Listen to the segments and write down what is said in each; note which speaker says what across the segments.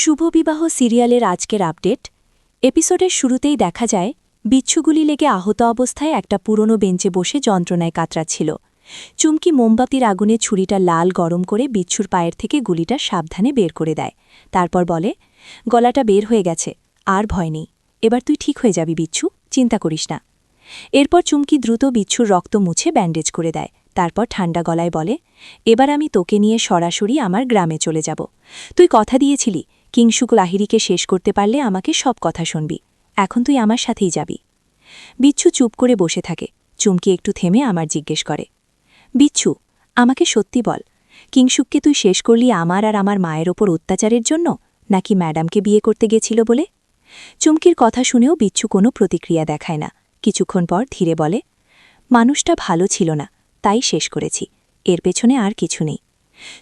Speaker 1: শুভবিবাহ সিরিয়ালের আজকের আপডেট। এপিসোডের শুরুতেই দেখা যায়, বিচ্ছুগুলি লেগে আহত অবস্থায় একটা পুরনো বেঞ্চে বসে যন্ত্রণায় কাতরাচ্ছিল। চুমকি মোমবাতির আগুনে ছুরিটা লাল গরম করে বিচ্ছুর পায়ের থেকে গুলিটা সাবধানে বের করে দেয়। তারপর বলে, গলাটা বের হয়ে গেছে, আর ভয় নেই। এবার তুই ঠিক হয়ে যাবি বিচ্ছু, চিন্তা করিস না। এরপর চুমকি দ্রুত বিচ্ছুর রক্ত মুছে ব্যান্ডেজ করে দেয়। তারপর ঠান্ডা গলায় বলে, এবার আমি তোকে নিয়ে সরাসরি আমার গ্রামে চলে যাব। তুই কথা দিয়েছিলি কিংসুক লাহিরিকে শেষ করতে পারলে আমাকে সব কথা শুনবি। এখন তুই আমার সাথেই যাবি। বিচ্ছু চুপ করে বসে থাকে। চুমকি একটু থেমে আমার জিজ্ঞেস করে, বিচ্ছু, আমাকে সত্যি বল, কিংসুককে তুই শেষ করলি আমার আর আমার মায়ের ওপর অত্যাচারের জন্য, নাকি ম্যাডামকে বিয়ে করতে গেছিল বলে? চুমকির কথা শুনেও বিচ্ছু কোনো প্রতিক্রিয়া দেখায় না। কিছুক্ষণ পর ধীরে বলে, মানুষটা ভালো ছিল না, তাই শেষ করেছি। এর পেছনে আর কিছু নেই।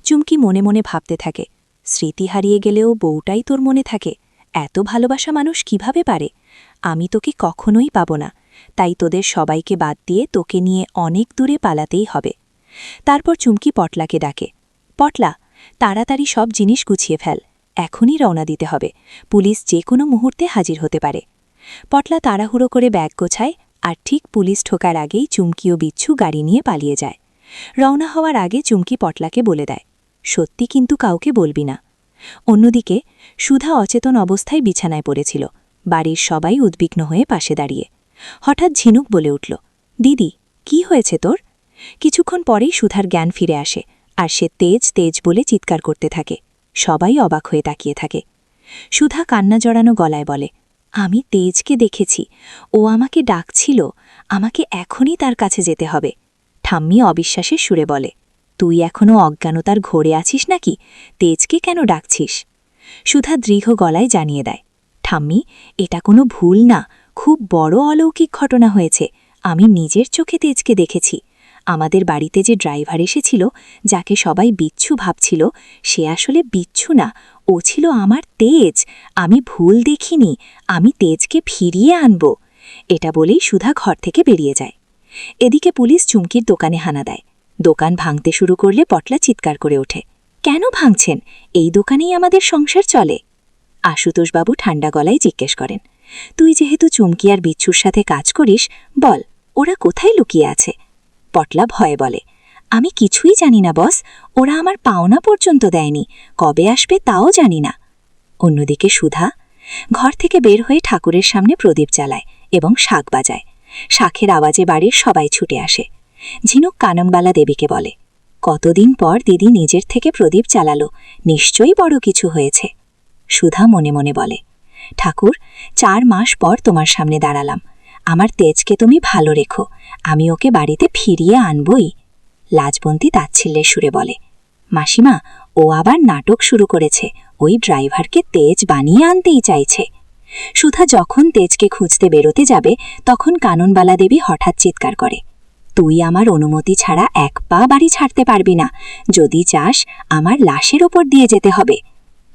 Speaker 1: চুমকি মনে মনে ভাবতে থাকে স্মৃতি হারিয়ে গেলেও বউটাই তোর মনে থাকে। এত ভালোবাসা মানুষ কীভাবে পারে? আমি তোকে কখনোই পাব না। তাই তোদের সবাইকে বাদ দিয়ে তোকে নিয়ে অনেক দূরে পালাতেই হবে। তারপর চুমকি পটলাকে ডাকে, পটলা, তাড়াতাড়ি সব জিনিস গুছিয়ে ফেল। এখনই রওনা দিতে হবে। পুলিশ যে কোনো মুহূর্তে হাজির হতে পারে। পটলা তাড়াহুড়ো করে ব্যাগ গোছায় আর ঠিক পুলিশ ঠোকার আগেই চুমকি ও বিচ্ছু গাড়ি নিয়ে পালিয়ে যায়। রওনা হওয়ার আগে চুমকি পটলাকে বলে দেয় সত্যি কিন্তু কাউকে বলবি না। অন্যদিকে, সুধা অচেতন অবস্থায় বিছানায় পড়েছিল। বাড়ির সবাই উদ্বিগ্ন হয়ে পাশে দাঁড়িয়ে। হঠাৎ ঝিনুক বলে উঠল, দিদি, কি হয়েছে তোর? কিছুক্ষণ পরেই সুধার জ্ঞান ফিরে আসে, আর সে তেজ তেজ বলে চিৎকার করতে থাকে। সবাই অবাক হয়ে তাকিয়ে থাকে। সুধা কান্না জড়ানো গলায় বলে, আমি তেজকে দেখেছি। ও আমাকে ডাকছিল। আমাকে এখনই তার কাছে যেতে হবে। ঠাম্মি অবিশ্বাসের সুরে বলে তুই এখনও অজ্ঞানতার ঘোরে আছিস নাকি? তেজকে কেন ডাকছিস? সুধা দৃঢ় গলায় জানিয়ে দেয়, ঠাম্মি, এটা কোনো ভুল না। খুব বড় অলৌকিক ঘটনা হয়েছে। আমি নিজের চোখে তেজকে দেখেছি। আমাদের বাড়িতে যে ড্রাইভার এসেছিল, যাকে সবাই বিচ্ছু ভাবছিল, সে আসলে বিচ্ছু না। ও ছিল আমার তেজ। আমি ভুল দেখিনি। আমি তেজকে ফিরিয়ে আনব। এটা বলেই সুধা ঘর থেকে বেরিয়ে যায়। এদিকে পুলিশ চুমকির দোকানে হানা দেয়। দোকান ভাঙতে শুরু করলে পটলা চিৎকার করে ওঠে। কেন ভাঙছেন? এই দোকানেই আমাদের সংসার চলে। আশুতোষবাবু ঠান্ডা গলায় জিজ্ঞেস করেন। তুই যেহেতু চুমকি আর বিচ্ছুর সাথে কাজ করিস, বল, ওরা কোথায় লুকিয়ে আছে? পটলা ভয়ে বলে, আমি কিছুই জানি না, বস। ওরা আমার পাওনা পর্যন্ত দেয়নি। কবে আসবে তাও জানি না। অন্যদিকে সুধা ঘর থেকে বের হয়ে ঠাকুরের সামনে প্রদীপ জ্বালায় এবং শাক বাজায়। শাখের আওয়াজে বাড়ির সবাই ছুটে আসে। ঝিনুক কানমবালা দেবীকে বলে। কতদিন পর দিদি নিজের থেকে প্রদীপ চালালো, নিশ্চয়ই বড় কিছু হয়েছে। সুধা মনে মনে বলে, ঠাকুর, চার মাস পর তোমার সামনে দাঁড়ালাম। আমার তেজকে তুমি ভালো রেখো, আমি ওকে বাড়িতে ফিরিয়ে আনবই। লাজবন্তী তাচ্ছিল্যের সুরে বলে, মাসিমা, ও আবার নাটক শুরু করেছে, ওই ড্রাইভারকে তেজ বানিয়ে আনতেই চাইছে। সুধা যখন তেজকে খুঁজতে বেরোতে যাবে, তখন কাননবালা দেবী হঠাৎ চিৎকার করে তুই আমার অনুমতি ছাড়া এক পা বাড়ি ছাড়তে পারবি না। যদি চাস, আমার লাশের ওপর দিয়ে যেতে হবে।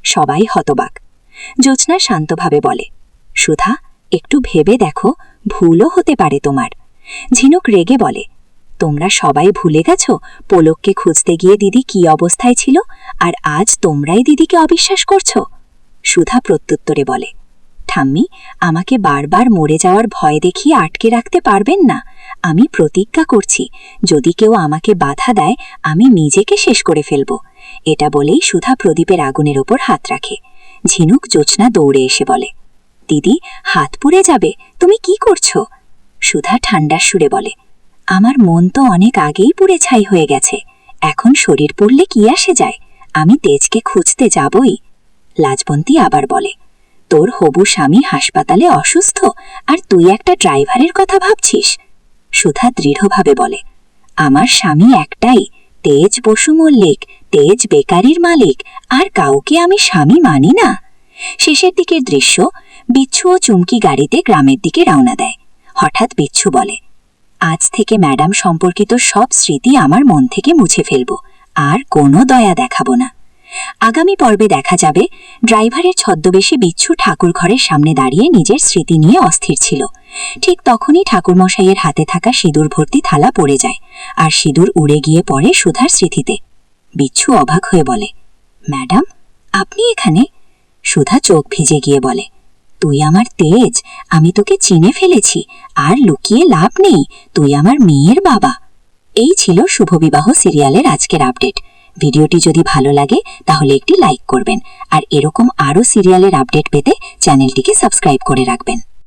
Speaker 1: সবাই হতবাক। জ্যোৎস্না শান্তভাবে বলে, সুধা, একটু ভেবে দেখো, ভুলও হতে পারে তোমার। ঝিনুক রেগে বলে, তোমরা সবাই ভুলে গেছ, পোলককে খুঁজতে গিয়ে দিদি কি অবস্থায় ছিল? আর আজ তোমরাই দিদিকে অবিশ্বাস করছ? সুধা প্রত্যুত্তরে বলে ঠাম্মি, আমাকে বারবার মরে যাওয়ার ভয় দেখিয়ে আটকে রাখতে পারবেন না। আমি প্রতিজ্ঞা করছি, যদি কেউ আমাকে বাধা দেয়, আমি নিজেকে শেষ করে ফেলব। এটা বলেই সুধা প্রদীপের আগুনের ওপর হাত রাখে। ঝিনুক জোৎস্না দৌড়ে এসে বলে, দিদি, হাত পুড়ে যাবে, তুমি কি করছ? সুধা ঠান্ডার সুরে বলে, আমার মন তো অনেক আগেই পুড়ে ছাই হয়ে গেছে, এখন শরীর পড়লে কি আসে যায়? আমি তেজকে খুঁজতে যাবই। লাজবন্তী আবার বলে তোর হবু স্বামী হাসপাতালে অসুস্থ আর তুই একটা ড্রাইভারের কথা ভাবছিস? সুধা দৃঢ়ভাবে বলে, আমার স্বামী একটাই, তেজ বসু মল্লিক, তেজ বেকারির মালিক, আর কাউকে আমি স্বামী মানি না। শেষের দিকের দৃশ্য বিচ্ছু ও চুমকি গাড়িতে গ্রামের দিকে রওনা দেয়। হঠাৎ বিচ্ছু বলে, আজ থেকে ম্যাডাম সম্পর্কিত সব স্মৃতি আমার মন থেকে মুছে ফেলব, আর কোনো দয়া দেখাবো না। আগামী পর্বে দেখা যাবে ড্রাইভারের ছদ্মবেশে বিচ্ছু ঠাকুর ঘরের সামনে দাঁড়িয়ে নিজের স্মৃতি নিয়ে অস্থির ছিল। ঠিক তখনই ঠাকুরমশাইয়ের হাতে থাকা সিঁদুর ভর্তি থালা পড়ে যায় আর সিঁদুর উড়ে গিয়ে পড়ে সুধার স্মৃতিতে। বিচ্ছু অবাক হয়ে বলে, ম্যাডাম, আপনি এখানে?
Speaker 2: সুধা চোখ ভিজে গিয়ে বলে, তুই আমার তেজ, আমি তোকে চিনে ফেলেছি, আর লুকিয়ে লাভ নেই, তুই আমার মেয়ের বাবা। এই ছিল শুভবিবাহ সিরিয়ালের আজকের আপডেট। ভিডিওটি যদি ভালো লাগে, তাহলে একটি লাইক করবেন। আর এরকম আরও সিরিয়ালের আপডেট পেতে চ্যানেলটিকে সাবস্ক্রাইব করে রাখবেন।